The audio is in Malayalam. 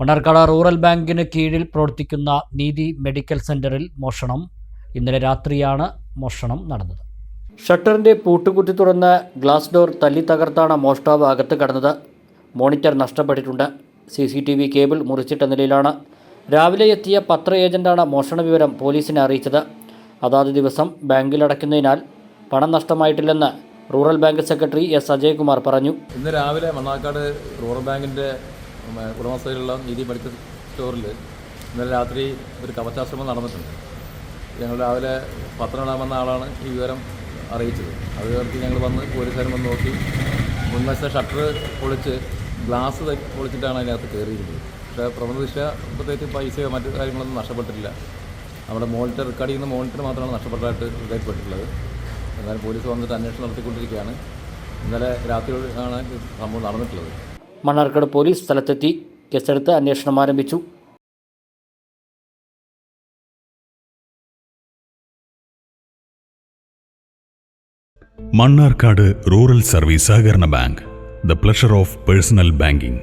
മണ്ണാർക്കാട് റൂറൽ ബാങ്കിന് കീഴിൽ പ്രവർത്തിക്കുന്ന നീതി മെഡിക്കൽ സെന്ററിൽ മോഷണം. ഇന്നലെ രാത്രിയാണ് മോഷണം നടന്നത്. ഷട്ടറിന്റെ പൂട്ടുകുത്തി തുറന്ന് ഗ്ലാസ് ഡോർ തല്ലി തകർത്താണ് മോഷ്ടാവ് അകത്ത് കടന്നത്. മോണിറ്റർ നഷ്ടപ്പെട്ടിട്ടുണ്ട്. C C T V cable മുറിച്ചിട്ട നിലയിലാണ്. രാവിലെ എത്തിയ പത്ര ഏജന്റാണ് മോഷണ വിവരം പോലീസിനെ അറിയിച്ചത്. അതാത് ദിവസം ബാങ്കിൽ അടയ്ക്കുന്നതിനാൽ പണം നഷ്ടമായിട്ടില്ലെന്ന് rural bank secretary S. Ajaykumar പറഞ്ഞു. ഇന്ന് രാവിലെ മണ്ണാർക്കാട് റൂറൽ ബാങ്കിന്റെ ഉം, ഉടമസ്ഥതയിലുള്ള നീതി മെഡിക്കൽ സ്റ്റോറിൽ ഇന്നലെ രാത്രി ഒരു കവചാശ്രമം നടന്നിട്ടുണ്ട്. ഞങ്ങൾ രാവിലെ പത്രം ഇടാമെന്ന ആളാണ് ഈ വിവരം അറിയിച്ചത്. അത് ചേർത്ത് ഞങ്ങൾ വന്ന് പോലീസുകാരും വന്ന് നോക്കി. മുൻവശത്തെ ഷട്ടർ പൊളിച്ച് ഗ്ലാസ് പൊളിച്ചിട്ടാണ് അതിനകത്ത് കയറിയിരുന്നത്. പക്ഷേ പ്രഥമദൃഷ്ട്യ പ്രത്യേകിച്ച് പൈസയോ മറ്റു കാര്യങ്ങളൊന്നും നഷ്ടപ്പെട്ടിട്ടില്ല. നമ്മുടെ മോണിറ്റർ റെക്കോർഡ് ചെയ്യുന്ന മോണിറ്റർ മാത്രമാണ് നഷ്ടപ്പെട്ടതായിട്ട് ഇതായിപ്പെട്ടിട്ടുള്ളത് എന്നാലും പോലീസ് വന്നിട്ട് അന്വേഷണം നടത്തിക്കൊണ്ടിരിക്കുകയാണ്. ഇന്നലെ രാത്രി ആണ് സംഭവം നടന്നിട്ടുള്ളത്. മണ്ണാർക്കാട് പോലീസ് സ്ഥലത്തെത്തി കേസെടുത്ത് അന്വേഷണം ആരംഭിച്ചു. മണ്ണാർക്കാട് റൂറൽ സർവീസ് സഹകരണ bank the pleasure of personal banking.